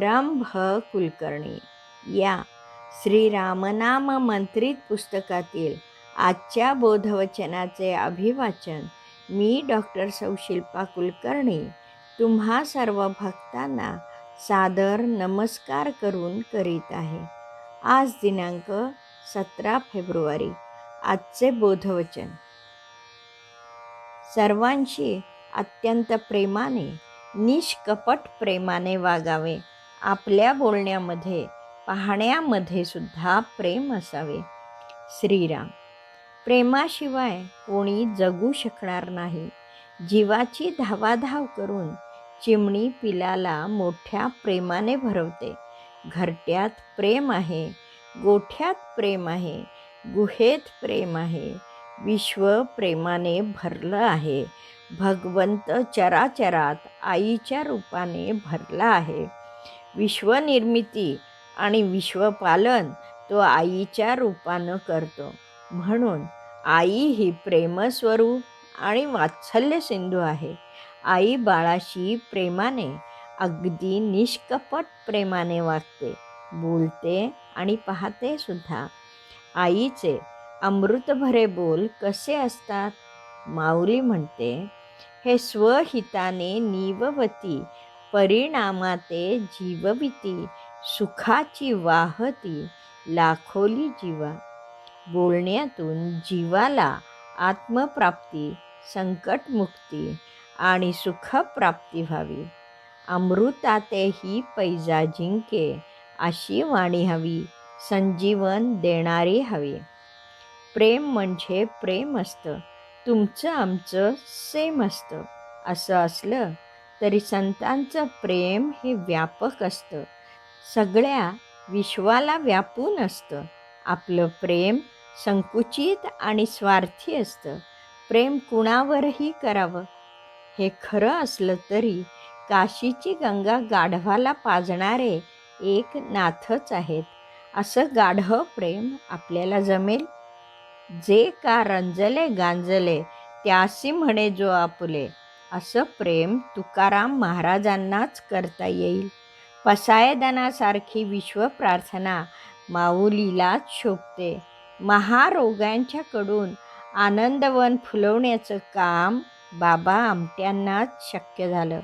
राम भ कुलकर्णी या श्रीरामनाम मंत्रित पुस्तकातील आजच्या बोधवचनाचे अभिवाचन मी डॉक्टर सौशिल्पा कुलकर्णी तुम्हा सर्व भक्तांना सादर नमस्कार करून करीत आहे. आज दिनांक सतरा फेब्रुवारी. आजचे बोधवचन. सर्वांशी अत्यंत प्रेमाने निष्कपट प्रेमाने वागावे. आपल्या बोलण्यामध्ये पाहण्यामध्ये सुद्धा प्रेम असावे. श्रीराम प्रेमाशिवाय कोणी जगू शकणार नाही. जीवाची धावाधाव करून चिमणी पिलाला मोठ्या प्रेमाने भरवते. घरट्यात प्रेम आहे गोठ्यात प्रेम आहे गुहेत प्रेम आहे विश्व प्रेमाने भरलं आहे. भगवंत चराचरात आईच्या रूपाने भरला आहे. विश्वनिर्मिती आणि विश्वपालन तो आईच्या रूपानं करतो. म्हणून आई ही प्रेमस्वरूप आणि वात्सल्य सिंधू आहे. आई बाळाशी प्रेमाने अगदी निष्कपट प्रेमाने वागते बोलते आणि पाहते सुद्धा. आईचे अमृतभरे बोल कसे असतात? माऊली म्हणते हे स्वहिताने नीववती परिणामाते जीवविती सुखाची वाहती लाखोली जीवा. बोलण्यातून जीवाला आत्मप्राप्ती संकटमुक्ती आणि सुखप्राप्ती व्हावी. अमृतातेही पैजा जिंके अशी वाणी हवी संजीवन देणारी हवी. प्रेम म्हणजे प्रेम असतं तुमचं आमचं सेम असतं असं असलं तरी संतांचं प्रेम हे व्यापक असतं. सगळ्या विश्वाला व्यापून असतं. आपलं प्रेम संकुचित आणि स्वार्थी असतं. प्रेम कुणावरही करावं. हे खरं असलं तरी काशीची गंगा गाढवाला पाजणारे एक नाथच आहेत. असं गाढव प्रेम आपल्याला जमेल? जे का रंजले गांजले त्यासी म्हणे जो आपुले. असं प्रेम तुकाराम महाराजांनाच करता येईल. पसायदानासारखी विश्वप्रार्थना माऊलीलाच शोभते. महारोगांच्याकडून आनंदवन फुलवण्याचं काम बाबा आमट्यांनाच शक्य झालं.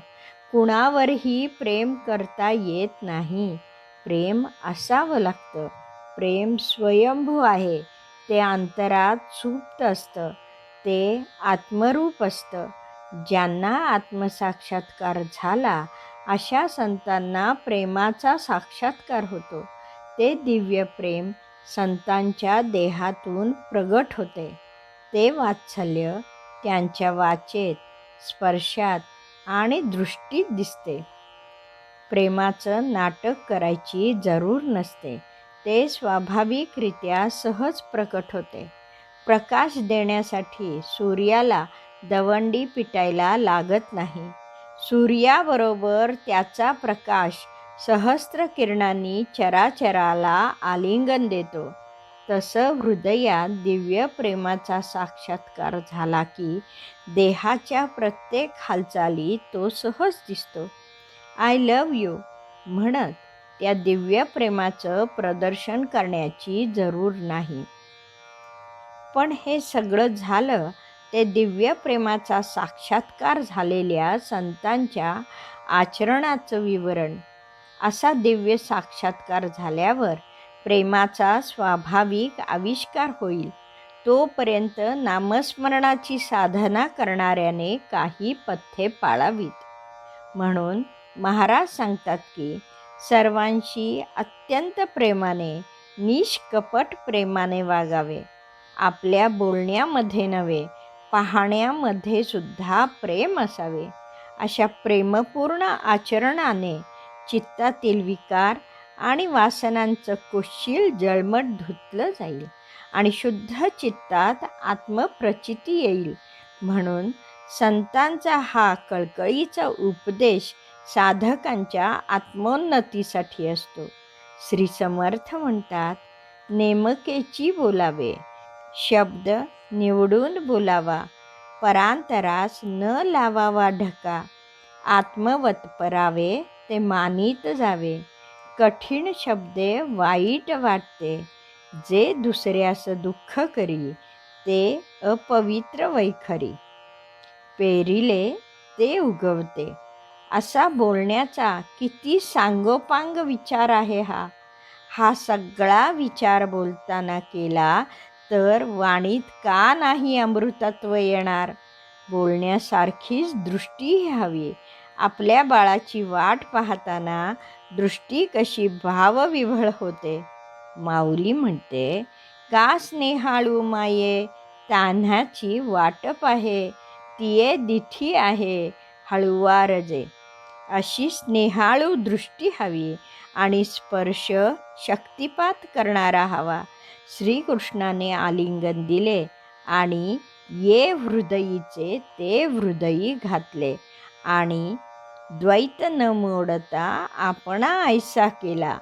कुणावरही प्रेम करता येत नाही. प्रेम असावं लागतं. प्रेम स्वयंभू आहे. ते अंतरात सुप्त असतं. ते आत्मरूप असतं. ज्यांना आत्मसाक्षात्कार झाला अशा संतांना प्रेमाचा साक्षात्कार होतो. ते दिव्य प्रेम संतांच्या देहातून प्रगट होते. ते वात्सल्य त्यांच्या वाचेत स्पर्शात आणि दृष्टीत दिसते. प्रेमाचं नाटक करायची जरूर नसते. ते स्वाभाविकरित्या सहज प्रकट होते. प्रकाश देण्यासाठी सूर्याला दवंडी पिटायला लागत नाही. सूर्याबरोबर त्याचा प्रकाश सहस्त्र किरणांनी चराचराला आलिंगन देतो. तसं हृदयात दिव्य प्रेमाचा साक्षात्कार झाला की देहाच्या प्रत्येक हालचाली तो सहज दिसतो. आय लव यू म्हणत त्या दिव्य प्रेमाचं प्रदर्शन करण्याची जरूर नाही. पण हे सगळं झालं ते दिव्य प्रेमाचा साक्षात्कार झालेल्या संतांच्या आचरणाचं विवरण. असा दिव्य साक्षात्कार झाल्यावर प्रेमाचा स्वाभाविक आविष्कार होईल. तोपर्यंत नामस्मरणाची साधना करणाऱ्याने काही पथ्ये पाळावीत. म्हणून महाराज सांगतात की सर्वांशी अत्यंत प्रेमाने निष्कपट प्रेमाने वागावे. आपल्या बोलण्यामध्ये नव्हे पाहण्यामध्ये सुद्धा प्रेम असावे. अशा प्रेमपूर्ण आचरणाने चित्तातील विकार आणि वासनांचं कुशील जळमट धुतलं जाईल आणि शुद्ध चित्तात आत्मप्रचिती येईल. म्हणून संतांचा हा कळकळीचा उपदेश साधकांच्या आत्मोन्नतीसाठी असतो. श्री समर्थ म्हणतात नेमकेची बोलावे. शब्द निवडून बोलावा. परांतरास न लावावा ढका. आत्मवत परावे ते मानित जावे. कठीण शब्दे वाईट वाटते. जे दुसऱ्यास दुःख करी ते अपवित्र वैखरी. पेरिले ते उगवते. असा बोलण्याचा किती सांगोपांग विचार आहे हा. हा सगळा विचार बोलताना केला तर वाणीत का नाही अमृतत्व येणार? बोलण्यासारखीच दृष्टी हवी आपल्या बाळाची वाट पाहताना दृष्टी कशी भावविव्हळ होते. माऊली म्हणते का स्नेहाळू माये? तान्हाची वाटप आहे. तिये दिठी आहे. हळुवारजे अशी स्नेहाळू दृष्टी हवी आणि स्पर्श शक्तिपात करणारा हवा. श्रीकृष्णाने आलिंगन दिले आणि ये हृदयीचे ते हृदयी घातले. आणि द्वैत न मोडता आपणा ऐसा केला.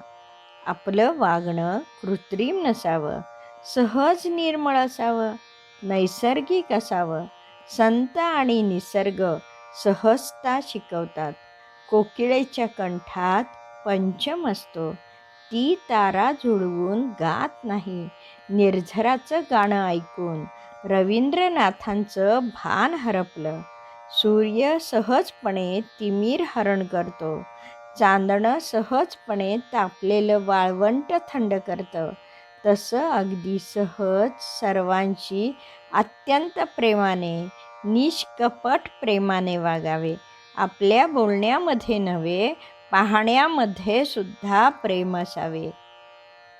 आपलं वागणं कृत्रिम नसावं सहज निर्मळ असावं नैसर्गिक असावं. संत आणि निसर्ग सहजता शिकवतात. कोकिळेच्या कंठात पंचम असतो. ती तारा जुळवून गात नाही. निर्झराचं गाणं ऐकून रवींद्रनाथांचं भान हरपलं. सूर्य सहजपणे तिमीर हरण करतो. चांदणं सहजपणे तापलेलं वाळवंट थंड करतं. तसं अगदी सहज सर्वांशी अत्यंत प्रेमाने निष्कपट प्रेमाने वागावे. आपल्या बोलण्यामध्ये नव्हे पाहण्यामध्ये सुद्धा प्रेम असावे.